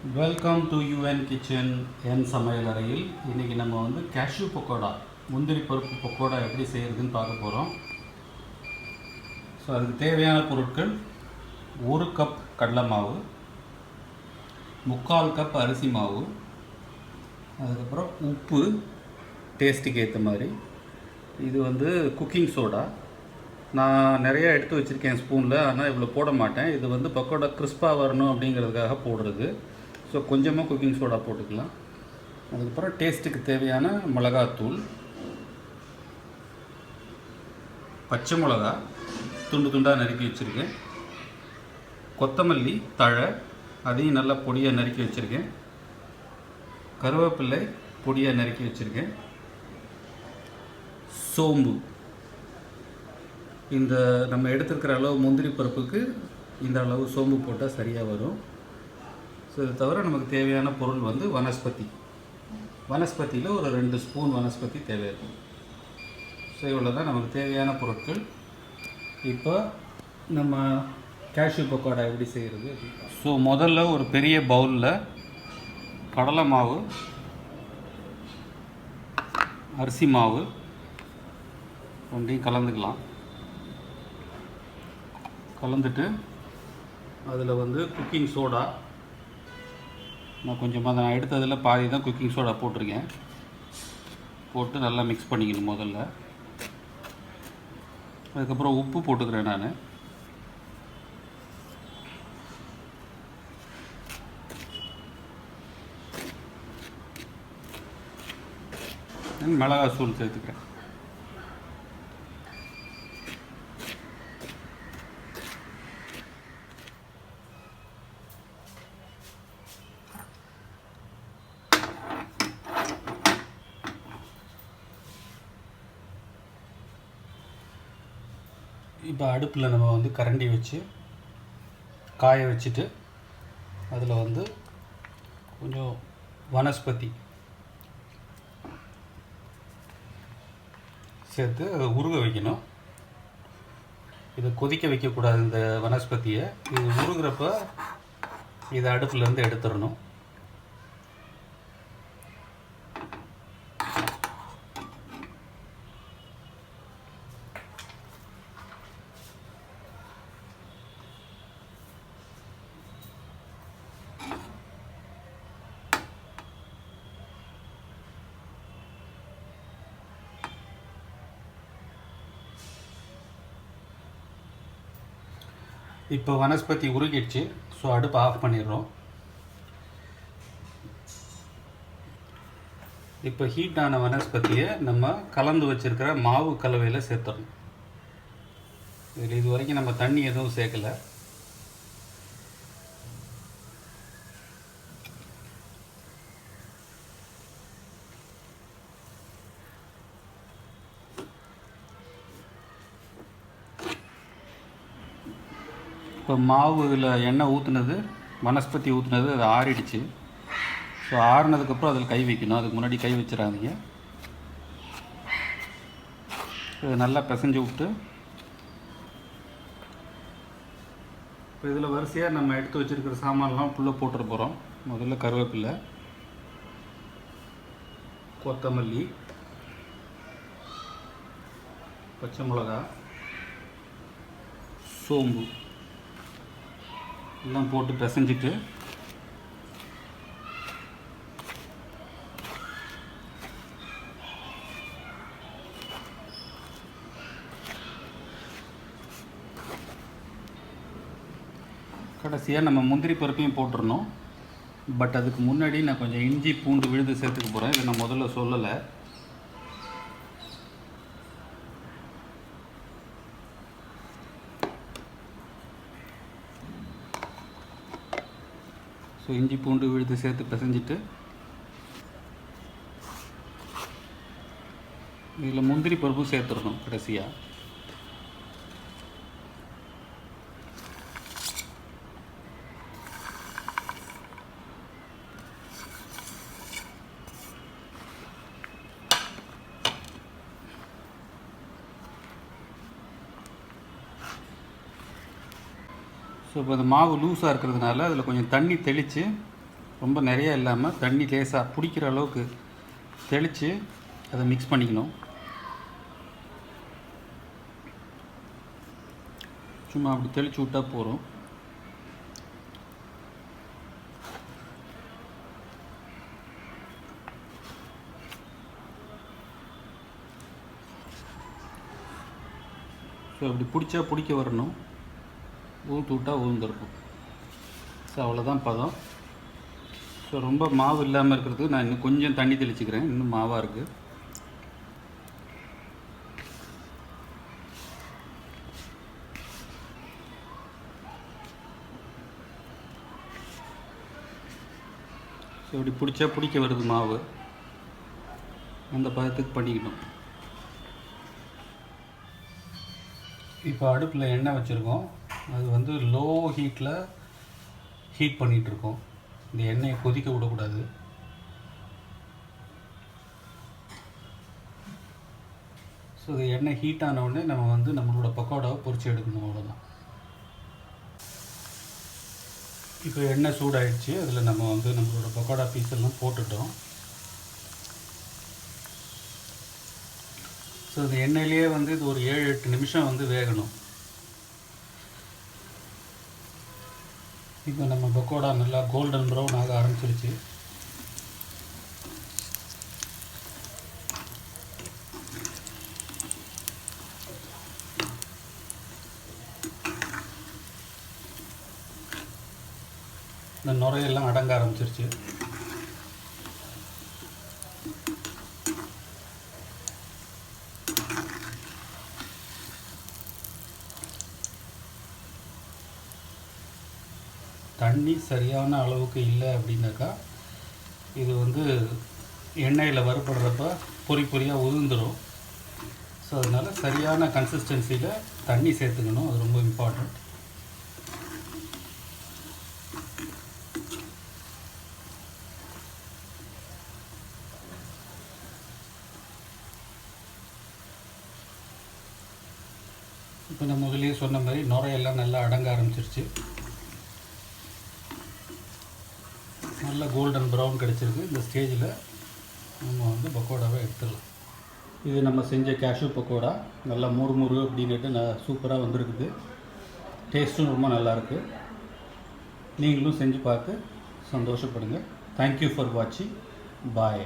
Welcome to UN kitchen என் சமையல் அறையில். இன்றைக்கி நம்ம வந்து கேஷ்யூ பக்கோடா முந்திரி பருப்பு பக்கோடா எப்படி செய்கிறதுன்னு பார்க்க போகிறோம் ஸோ அதுக்கு தேவையான பொருட்கள் ஒரு கப் கடலை மாவு முக்கால் கப் அரிசி மாவு அதுக்கப்புறம் உப்பு டேஸ்ட்டுக்கு ஏற்ற மாதிரி. இது வந்து குக்கிங் சோடா நான் நிறையா எடுத்து வச்சுருக்கேன் ஸ்பூனில் ஆனால் இவ்வளோ போட மாட்டேன். இது வந்து பக்கோடா கிறிஸ்பாக வரணும் அப்படிங்கிறதுக்காக போடுறது. ஸோ கொஞ்சமாக குக்கிங் சோடா போட்டுக்கலாம். அதுக்கப்புறம் டேஸ்ட்டுக்கு தேவையான மிளகாத்தூள் பச்சை மிளகா துண்டு துண்டாக நறுக்கி வச்சுருக்கேன். கொத்தமல்லி தழை அதையும் நல்லா பொடியாக நறுக்கி வச்சுருக்கேன். கருவேப்பிள்ளை பொடியாக நறுக்கி வச்சுருக்கேன். சோம்பு. இந்த நம்ம எடுத்துருக்கிற அளவு முந்திரி பருப்புக்கு இந்த அளவு சோம்பு போட்டால் சரியாக வரும். ஸோ இது தவிர நமக்கு தேவையான பொருள் வந்து வனஸ்பதி வனஸ்பதியில் ஒரு ரெண்டு ஸ்பூன் வனஸ்பதி தேவை ஸோ இவ்வளோ தான் நமக்கு தேவையான பொருட்கள். இப்போ நம்ம கேஷ்யூ பக்கோடா எப்படி செய்கிறது ஸோ முதல்ல ஒரு பெரிய பவுலில் கடலை மாவு அரிசி மாவு ரெண்டையும் கலந்துக்கலாம். கலந்துட்டு அதில் வந்து குக்கிங் சோடா நான் கொஞ்சமாக நான் எடுத்ததில் பாதி தான் குக்கிங் சோடா போட்டிருக்கேன். போட்டு நல்லா மிக்ஸ் பண்ணிக்கணும் முதல்ல. அதுக்கப்புறம் உப்பு போட்டுக்கிறேன் நான். மிளகாய் தூள் சேர்த்துக்கிறேன். இப்போ அடுப்பில் நம்ம வந்து கரண்டி வச்சு காய வச்சுட்டு அதில் வந்து கொஞ்சம் வனஸ்பதி சேர்த்து அதை உருக வைக்கணும். இதை கொதிக்க வைக்கக்கூடாது இந்த வனஸ்பதியை இது உருகிறப்ப இதை அடுப்புலேருந்து எடுத்துடணும். இப்போ வனஸ்பதி உருகிடுச்சு. ஸோ அடுப்பு ஆஃப் பண்ணிடுறோம். இப்போ ஹீட் ஆன வனஸ்பதியை நம்ம கலந்து வச்சுருக்கிற மாவு கலவையில் சேர்த்துடணும். இதில் இது வரைக்கும் நம்ம தண்ணி எதுவும் சேர்க்கல. இப்போ மாவு இதில் எண்ணெய் ஊற்றுனது வனஸ்பதி ஊற்றுனது அது ஆறிடுச்சு. ஸோ ஆறுனதுக்கப்புறம் அதில் கை வைக்கணும். அதுக்கு முன்னாடி கை வச்சிடாதீங்க. இது நல்லா பிசைஞ்சு விட்டு இப்போ இதில் வரிசையாக நம்ம எடுத்து வச்சுருக்கிற சாமான்லாம் ஃபுல்லாக போட்டுற போகிறோம் முதல்ல கருவேப்பிலை கொத்தமல்லி பச்சை மிளகா சோம்பு. எல்லாம் போட்டு பிசைஞ்சிட்டு. கடைசியாக நம்ம முந்திரி பருப்பையும் போட்டுடணும் பட் அதுக்கு முன்னாடி நான் கொஞ்சம் இஞ்சி பூண்டு விழுது சேர்த்துக்க போகிறேன் இதை நான் முதல்ல சொல்லலை. ஸோ இஞ்சி பூண்டு விழுது சேர்த்து பிசைஞ்சிட்டு இதில் முந்திரி பருப்பும் சேர்த்துடணும் கடைசியாக ஸோ இப்போ இந்த மாவு லூஸாக இருக்கிறதுனால அதில் கொஞ்சம் தண்ணி தெளித்து ரொம்ப நிறையா இல்லாமல் தண்ணி லேசாக பிடிக்கிற அளவுக்கு தெளித்து அதை மிக்ஸ் பண்ணிக்கணும். சும்மா அப்படி தெளித்து விட்டா போகிறோம் ஸோ அப்படி பிடிச்சா பிடிக்க வரணும். ஊற்று விட்டா ஊழ்ந்துருக்கும் ஸோ அவ்வளோதான் பதம். ஸோ ரொம்ப மாவு இல்லாமல் இருக்கிறதுக்கு நான் இன்னும் கொஞ்சம் தண்ணி தெளிச்சுக்கிறேன். இன்னும் மாவாக இருக்குது ஸோ இப்படி பிடிச்சா பிடிக்க வருது மாவு. அந்த பதத்துக்கு பண்ணிக்கணும். இப்போ அடுப்பில் எண்ணெய் வச்சுருக்கோம். அது வந்து லோ ஹீட்டில் ஹீட் பண்ணிகிட்ருக்கோம் இந்த எண்ணெயை கொதிக்க விடக்கூடாது. ஸோ இது எண்ணெய் ஹீட் ஆன உடனே நம்ம வந்து நம்மளோட பக்கோடாவை பொறிச்சு எடுக்கணும் அவ்வளோதான் இப்போ எண்ணெய் சூடாயிடுச்சு. அதில் நம்ம வந்து நம்மளோட பக்கோடா பீஸ் எல்லாம் போட்டுட்டோம். ஸோ இந்த எண்ணெயிலேயே வந்து இது ஒரு ஏழு எட்டு நிமிஷம் வந்து வேகணும். இப்போ நம்ம பக்கோடா நல்லா கோல்டன் ப்ரௌன் ஆக ஆரம்பிச்சிருச்சு. இந்த நுரையெல்லாம் அடங்க ஆரம்பிச்சிருச்சு. தண்ணி சரியான அளவுக்கு இல்லை அப்படின்னாக்கா இது வந்து எண்ணெயில் வறுபடுறப்ப பொறி பொறியாக உதிர்ந்துடும் ஸோ அதனால் சரியான கன்சிஸ்டன்சியில் தண்ணி சேர்த்துக்கணும். அது ரொம்ப இம்பார்ட்டண்ட் இப்போ நான் முதலே சொன்ன மாதிரி நுரையெல்லாம் நல்லா அடங்க ஆரம்பிச்சிருச்சு. நல்ல கோல்டன் ப்ரௌன் கிடச்சிருக்கு. இந்த ஸ்டேஜில் நம்ம வந்து பக்கோடாவை எடுத்துடலாம். இது நம்ம செஞ்ச கேஷ்யூ பக்கோடா. நல்லா முறு முறு அப்படின்ட்டு நல்லா சூப்பராக வந்திருக்குது. டேஸ்ட்டும் ரொம்ப நல்லாயிருக்கு நீங்களும் செஞ்சு பார்த்து சந்தோஷப்படுங்க. தேங்க்யூ ஃபார் வாட்சிங் பாய்